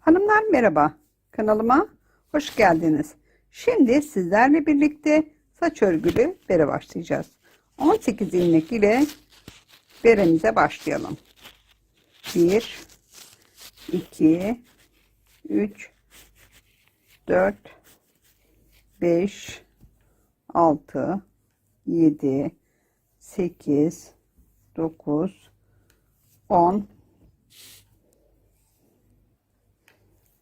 Hanımlar merhaba. Kanalıma hoş geldiniz. Şimdi sizlerle birlikte saç örgülü bere başlayacağız. 18 ilmek ile beremize başlayalım. 1 2 3 4 5 6 7 8 9 10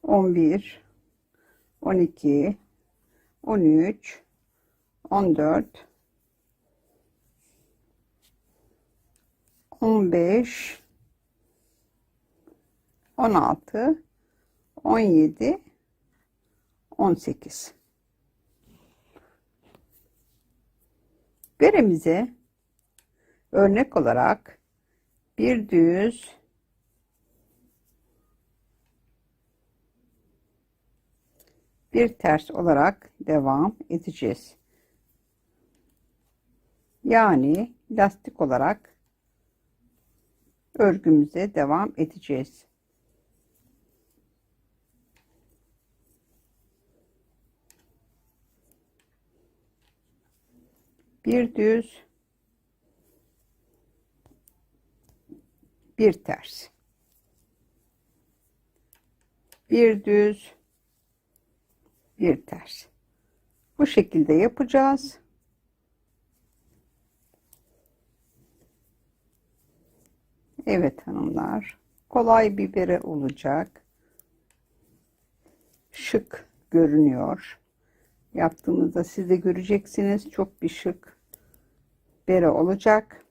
11 12 13 14 15 16 17 18 Beremize örnek olarak bir düz bir ters olarak devam edeceğiz. Yani lastik olarak örgümüze devam edeceğiz. Bir düz bir ters. Bir düz bir ters. Bu şekilde yapacağız. Evet hanımlar. Kolay bir bere olacak. Şık görünüyor. Yaptığımızda siz de göreceksiniz. Çok bir şık bere olacak.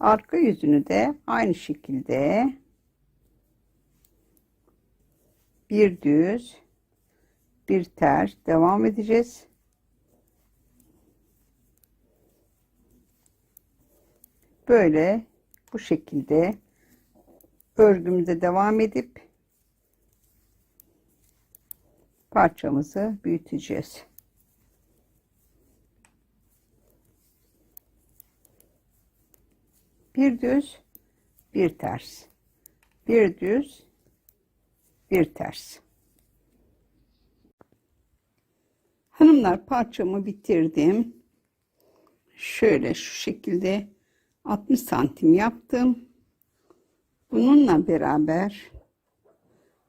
Arka yüzünü de aynı şekilde bir düz bir ters devam edeceğiz. Böyle bu şekilde örgümüze devam edip parçamızı büyüteceğiz. Bir düz bir ters. Bir düz bir ters. Hanımlar parçamı bitirdim. Şöyle şu şekilde 60 santim yaptım. Bununla beraber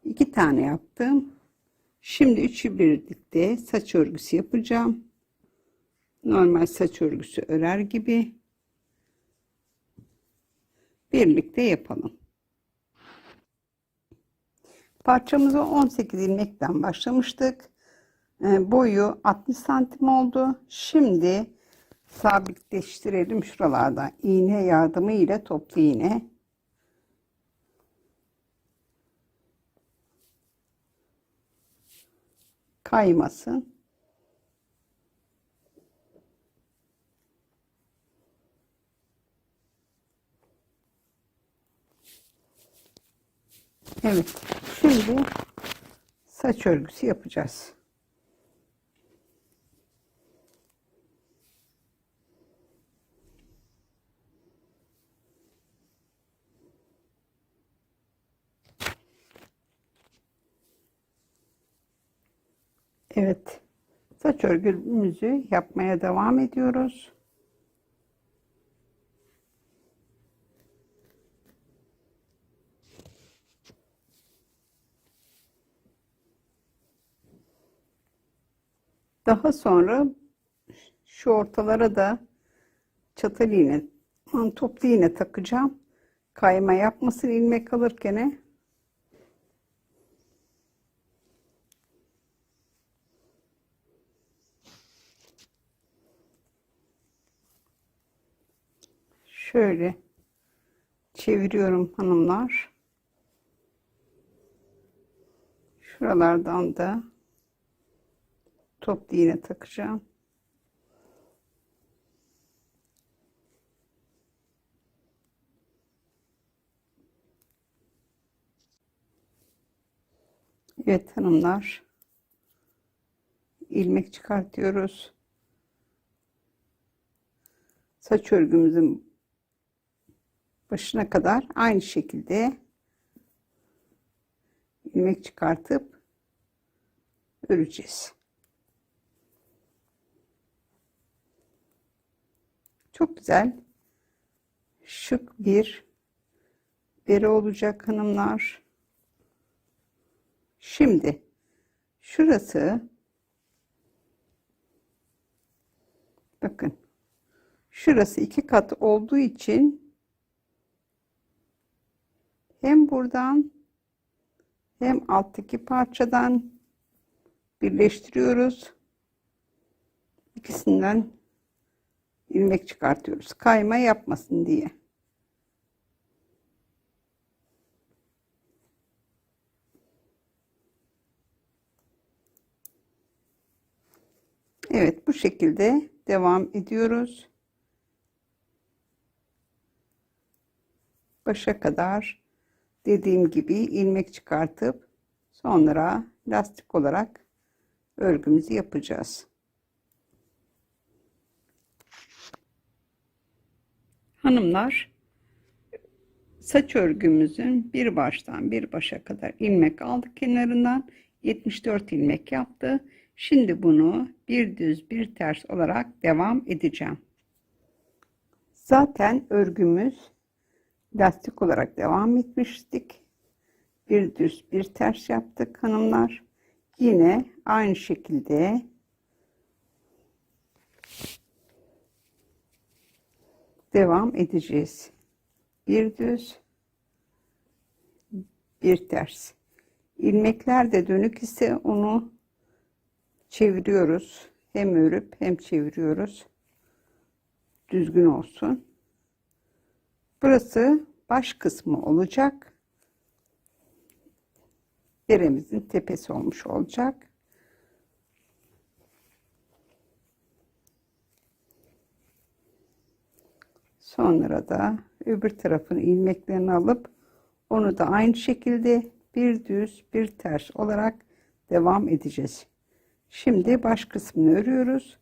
iki tane yaptım. Şimdi üçü birlikte saç örgüsü yapacağım. Normal saç örgüsü örer gibi birlikte yapalım. Parçamızı 18 ilmekten başlamıştık. Ee, boyu 60 santim oldu. Şimdi sabitleştirelim şuralarda iğne yardımı ile toplu iğne. Kaymasın. Evet. Şimdi saç örgüsü yapacağız. Evet. Saç örgümüzü yapmaya devam ediyoruz. Daha sonra şu ortalara da çatal iğne, toplu iğne takacağım. Kayma yapmasın ilmek alırken. Şöyle çeviriyorum hanımlar. Şuralardan da toplu iğne takacağım. Evet hanımlar. ilmek çıkartıyoruz. saç örgümüzün başına kadar aynı şekilde ilmek çıkartıp öreceğiz. Çok güzel şık bir bere olacak hanımlar. Şimdi şurası bakın şurası iki kat olduğu için hem buradan hem alttaki parçadan birleştiriyoruz. İkisinden ilmek çıkartıyoruz. Kayma yapmasın diye. Evet bu şekilde devam ediyoruz. Başa kadar dediğim gibi ilmek çıkartıp sonra lastik olarak örgümüzü yapacağız. Hanımlar saç örgümüzün bir baştan bir başa kadar ilmek aldık kenarından 74 ilmek yaptı. Şimdi bunu bir düz bir ters olarak devam edeceğim. Zaten örgümüz lastik olarak devam etmiştik. Bir düz bir ters yaptık hanımlar. Yine aynı şekilde devam edeceğiz. Bir düz bir ters. İlmekler de dönük ise onu çeviriyoruz. Hem örüp hem çeviriyoruz. Düzgün olsun. Burası baş kısmı olacak. Beremizin tepesi olmuş olacak. Sonra da öbür tarafın ilmeklerini alıp onu da aynı şekilde bir düz bir ters olarak devam edeceğiz. Şimdi baş kısmını örüyoruz.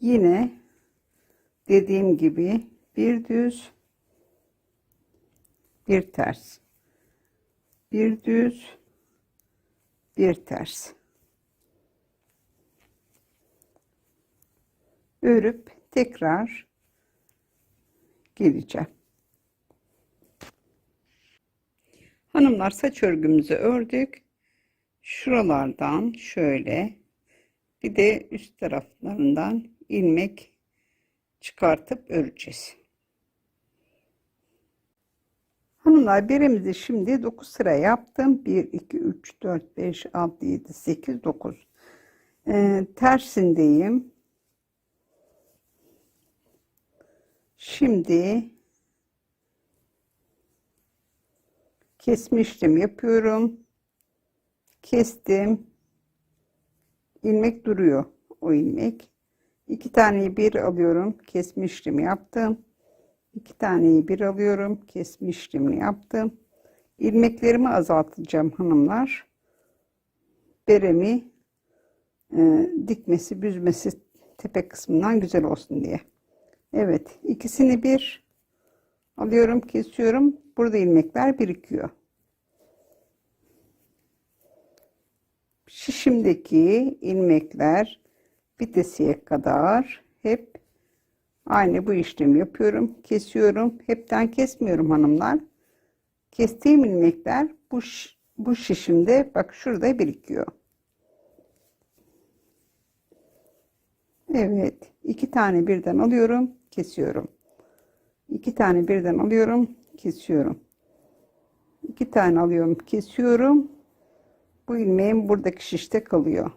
Yine dediğim gibi bir düz bir ters bir düz bir ters örüp tekrar geleceğim. Hanımlar saç örgümüzü ördük. Şuralardan şöyle bir de üst taraflarından ilmek çıkartıp öreceğiz. Hanımlar birimizi şimdi 9 sıra yaptım. 1, 2, 3, 4, 5, 6, 7, 8, 9. Ee, tersindeyim. Şimdi kesme işlemi yapıyorum. Kestim. ilmek duruyor. O ilmek. İki taneyi bir alıyorum. Kesme işlemi yaptım. İki taneyi bir alıyorum. Kesme işlemini yaptım. İlmeklerimi azaltacağım hanımlar. Beremi e, dikmesi, büzmesi tepe kısmından güzel olsun diye. Evet, ikisini bir alıyorum, kesiyorum. Burada ilmekler birikiyor. Şişimdeki ilmekler bitesiye kadar hep aynı bu işlemi yapıyorum. Kesiyorum. Hepten kesmiyorum hanımlar. Kestiğim ilmekler bu, bu şişimde bak şurada birikiyor. Evet. iki tane birden alıyorum. Kesiyorum. iki tane birden alıyorum. Kesiyorum. iki tane alıyorum. Kesiyorum. Bu ilmeğim buradaki şişte kalıyor.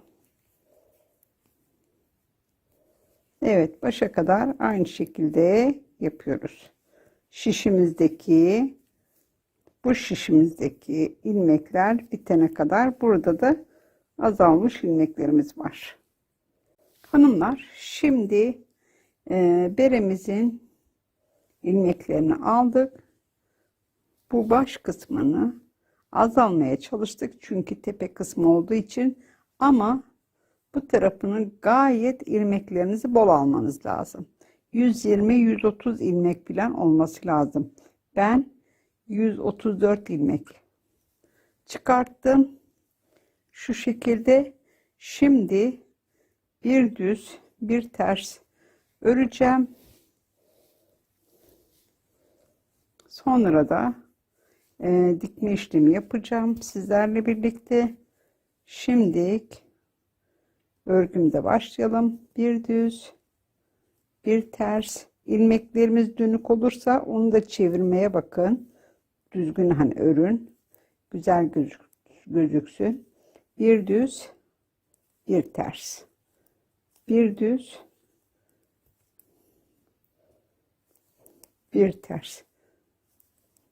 Evet başa kadar aynı şekilde yapıyoruz. Şişimizdeki bu şişimizdeki ilmekler bitene kadar burada da azalmış ilmeklerimiz var. Hanımlar şimdi e, beremizin ilmeklerini aldık. Bu baş kısmını azalmaya çalıştık çünkü tepe kısmı olduğu için ama bu tarafının gayet ilmeklerinizi bol almanız lazım. 120-130 ilmek falan olması lazım. Ben 134 ilmek çıkarttım. Şu şekilde şimdi bir düz bir ters öreceğim. Sonra da e, dikme işlemi yapacağım sizlerle birlikte. Şimdi örgümde başlayalım. Bir düz, bir ters. ilmeklerimiz dönük olursa onu da çevirmeye bakın. Düzgün hani örün. Güzel gözük, gözüksün. Bir düz, bir ters. Bir düz, bir ters.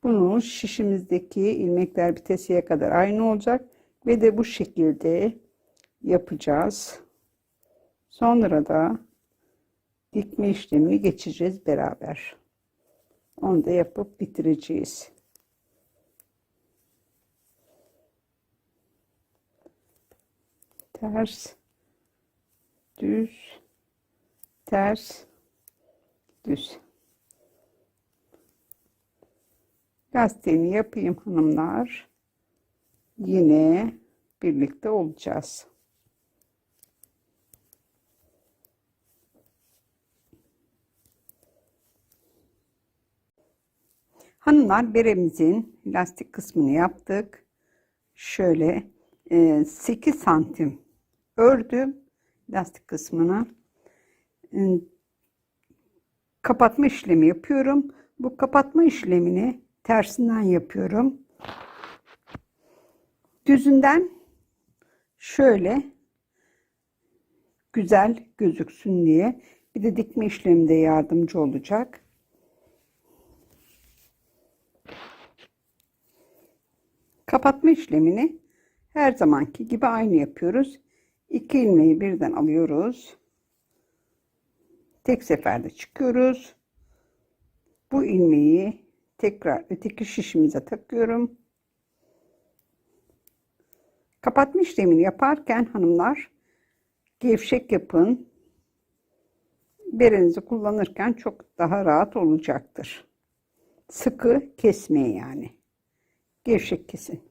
Bunu şişimizdeki ilmekler bitesiye kadar aynı olacak ve de bu şekilde yapacağız. Sonra da dikme işlemini geçeceğiz beraber. Onu da yapıp bitireceğiz. Ters, düz, ters, düz. Lastiğini yapayım hanımlar. Yine birlikte olacağız. Hanımlar beremizin lastik kısmını yaptık. Şöyle 8 santim ördüm lastik kısmını. Kapatma işlemi yapıyorum. Bu kapatma işlemini tersinden yapıyorum. Düzünden şöyle güzel gözüksün diye bir de dikme işleminde yardımcı olacak. Kapatma işlemini her zamanki gibi aynı yapıyoruz. İki ilmeği birden alıyoruz. Tek seferde çıkıyoruz. Bu ilmeği tekrar öteki şişimize takıyorum. Kapatma işlemini yaparken hanımlar gevşek yapın. Berenizi kullanırken çok daha rahat olacaktır. Sıkı kesmeyin yani. Gevşek kesin.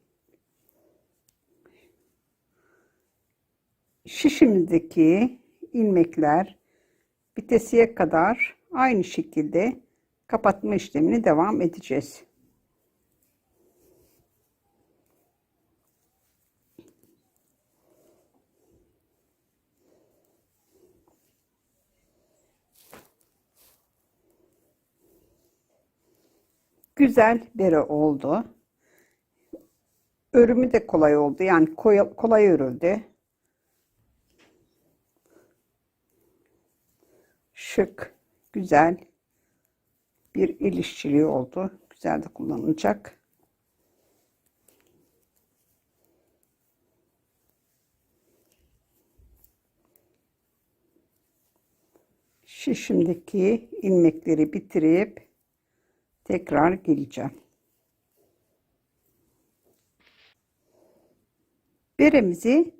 Şişimizdeki ilmekler bitesiye kadar aynı şekilde kapatma işlemini devam edeceğiz. Güzel bere oldu. Örümü de kolay oldu. Yani kolay örüldü. Şık, güzel bir el işçiliği oldu. Güzel de kullanılacak. Şişimdeki ilmekleri bitirip tekrar geleceğim. Beremizi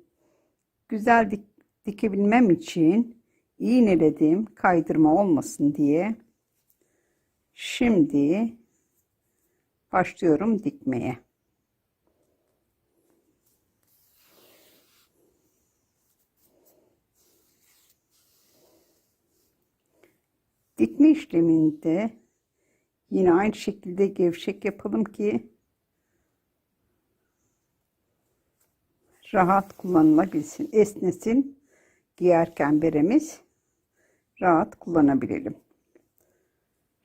güzel dik dikebilmem için iğneledim kaydırma olmasın diye Şimdi başlıyorum dikmeye. Dikme işleminde yine aynı şekilde gevşek yapalım ki rahat kullanılabilsin, esnesin giyerken beremiz rahat kullanabilelim.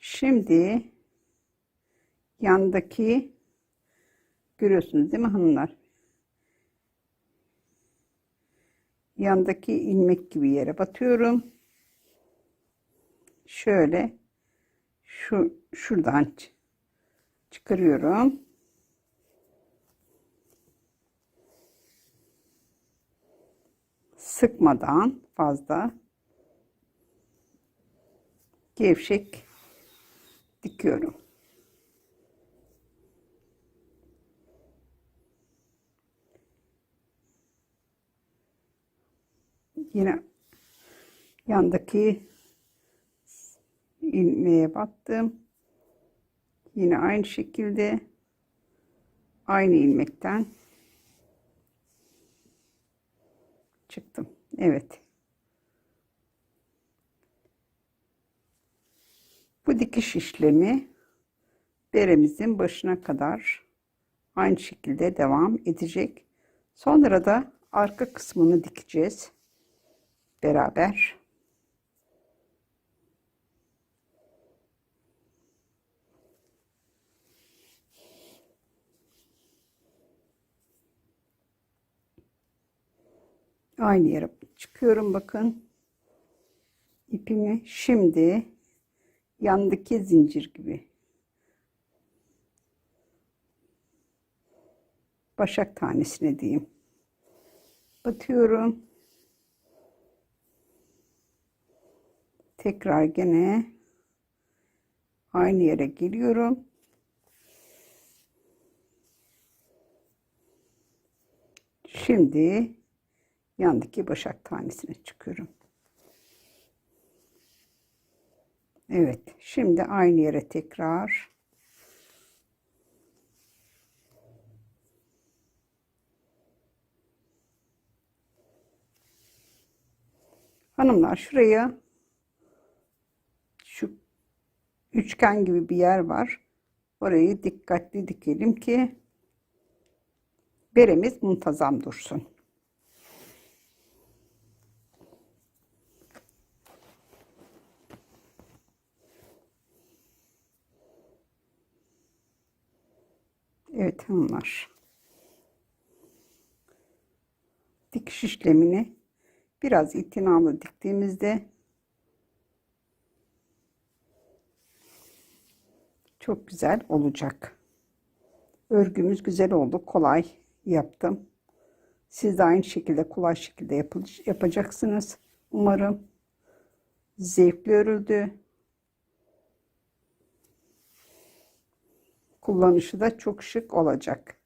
Şimdi yandaki görüyorsunuz değil mi hanımlar? Yandaki ilmek gibi yere batıyorum. Şöyle şu şuradan çıkarıyorum. Sıkmadan fazla gevşek dikiyorum. Yine yandaki ilmeğe battım. Yine aynı şekilde aynı ilmekten çıktım. Evet. Bu dikiş işlemi beremizin başına kadar aynı şekilde devam edecek. Sonra da arka kısmını dikeceğiz beraber. Aynı yere çıkıyorum bakın. ipimi şimdi yandaki zincir gibi başak tanesine diyeyim. Batıyorum. Tekrar gene aynı yere geliyorum. Şimdi yandaki başak tanesine çıkıyorum. Evet, şimdi aynı yere tekrar Hanımlar şuraya şu üçgen gibi bir yer var. Orayı dikkatli dikelim ki beremiz muntazam dursun. Evet hanımlar. Dikiş işlemini biraz itinalı diktiğimizde çok güzel olacak. Örgümüz güzel oldu. Kolay yaptım. Siz de aynı şekilde kolay şekilde yapacaksınız. Umarım zevkli örüldü. Kullanışı da çok şık olacak.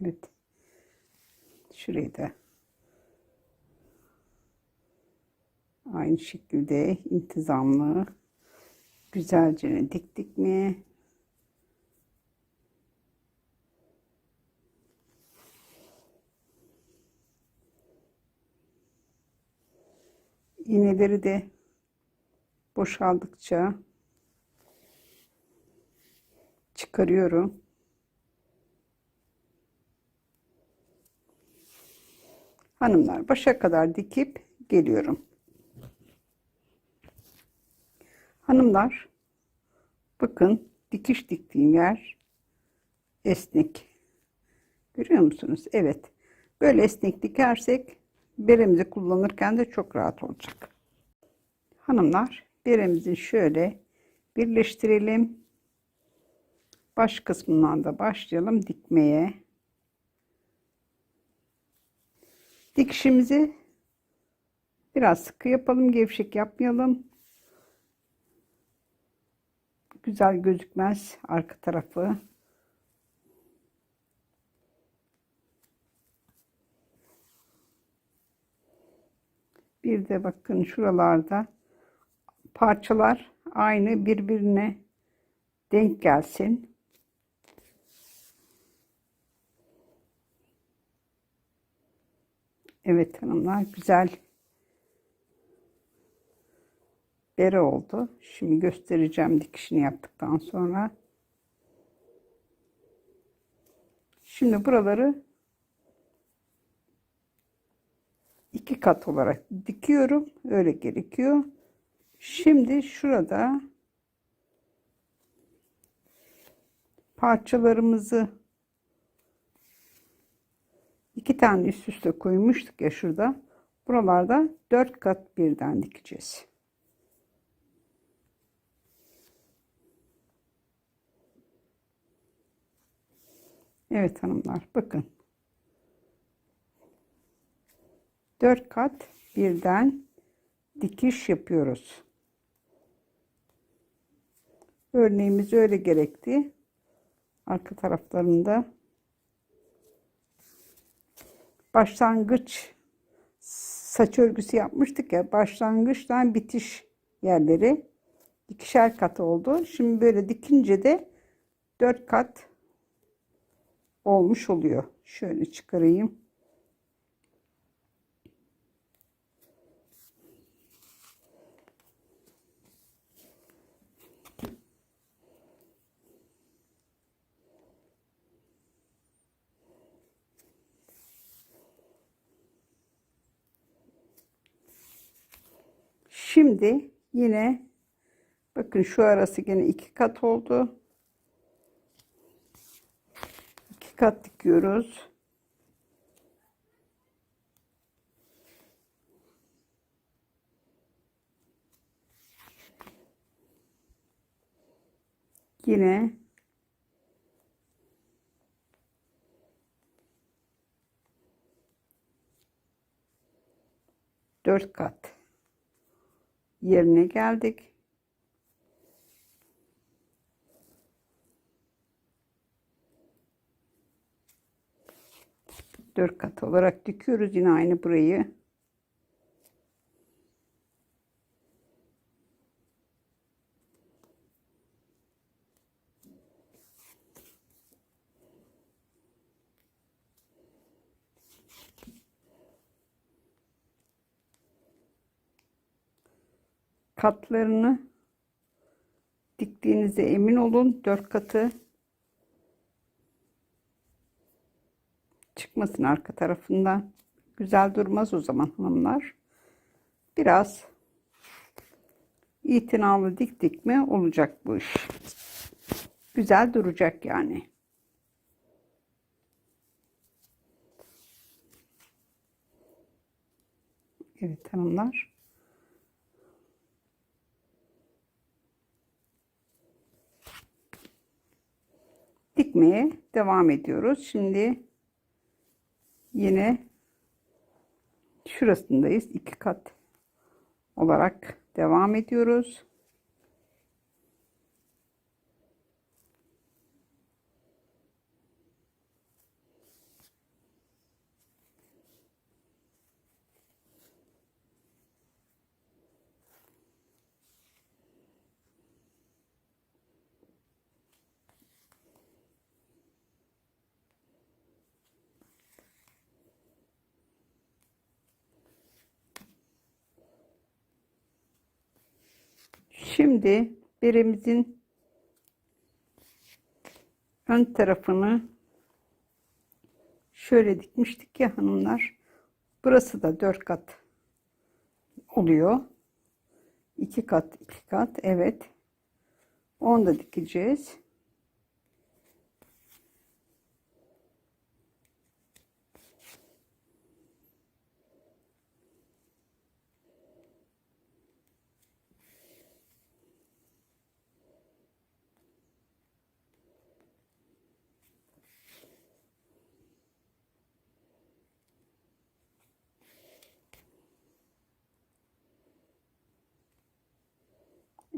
Evet. Şurayı da aynı şekilde intizamlı güzelce diktik mi iğneleri de boşaldıkça çıkarıyorum. Hanımlar başa kadar dikip geliyorum. Hanımlar bakın dikiş diktiğim yer esnek. Görüyor musunuz? Evet. Böyle esnek dikersek beremizi kullanırken de çok rahat olacak. Hanımlar beremizi şöyle birleştirelim. Baş kısmından da başlayalım dikmeye. Dikişimizi biraz sıkı yapalım, gevşek yapmayalım. Güzel gözükmez arka tarafı. Bir de bakın şuralarda parçalar aynı birbirine denk gelsin. Evet hanımlar güzel bere oldu. Şimdi göstereceğim dikişini yaptıktan sonra. Şimdi buraları iki kat olarak dikiyorum. Öyle gerekiyor. Şimdi şurada parçalarımızı iki tane üst üste koymuştuk ya şurada. Buralarda dört kat birden dikeceğiz. Evet hanımlar bakın. Dört kat birden dikiş yapıyoruz. Örneğimiz öyle gerekti. Arka taraflarında başlangıç saç örgüsü yapmıştık ya başlangıçtan bitiş yerleri ikişer kat oldu. Şimdi böyle dikince de dört kat olmuş oluyor. Şöyle çıkarayım. Şimdi yine bakın şu arası gene iki kat oldu. İki kat dikiyoruz. Yine dört kat yerine geldik. Dört kat olarak dikiyoruz yine aynı burayı. Katlarını diktiğinize emin olun. Dört katı çıkmasın arka tarafından. Güzel durmaz o zaman hanımlar. Biraz itinalı diktik mi olacak bu iş. Güzel duracak yani. Evet hanımlar. Dikmeye devam ediyoruz. Şimdi yine şurasındayız. iki kat olarak devam ediyoruz. Şimdi birimizin ön tarafını şöyle dikmiştik ya hanımlar. Burası da dört kat oluyor. iki kat, iki kat. Evet. Onu da dikeceğiz.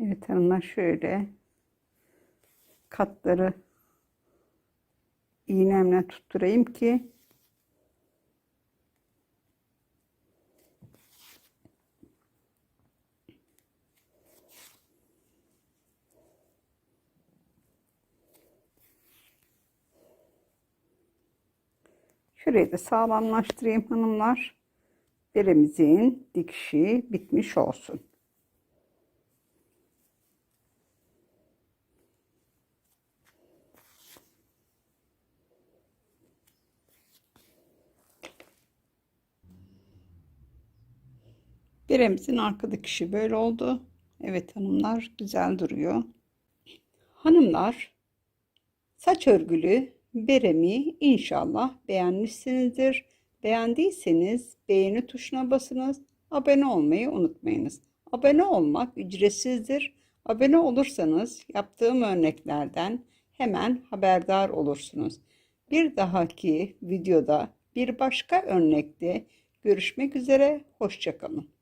Evet hanımlar şöyle katları iğnemle tutturayım ki Şurayı da sağlamlaştırayım hanımlar. Beremizin dikişi bitmiş olsun. Beremizin arkadaki kişi böyle oldu. Evet hanımlar güzel duruyor. Hanımlar saç örgülü beremi inşallah beğenmişsinizdir. Beğendiyseniz beğeni tuşuna basınız. Abone olmayı unutmayınız. Abone olmak ücretsizdir. Abone olursanız yaptığım örneklerden hemen haberdar olursunuz. Bir dahaki videoda bir başka örnekte görüşmek üzere. Hoşçakalın.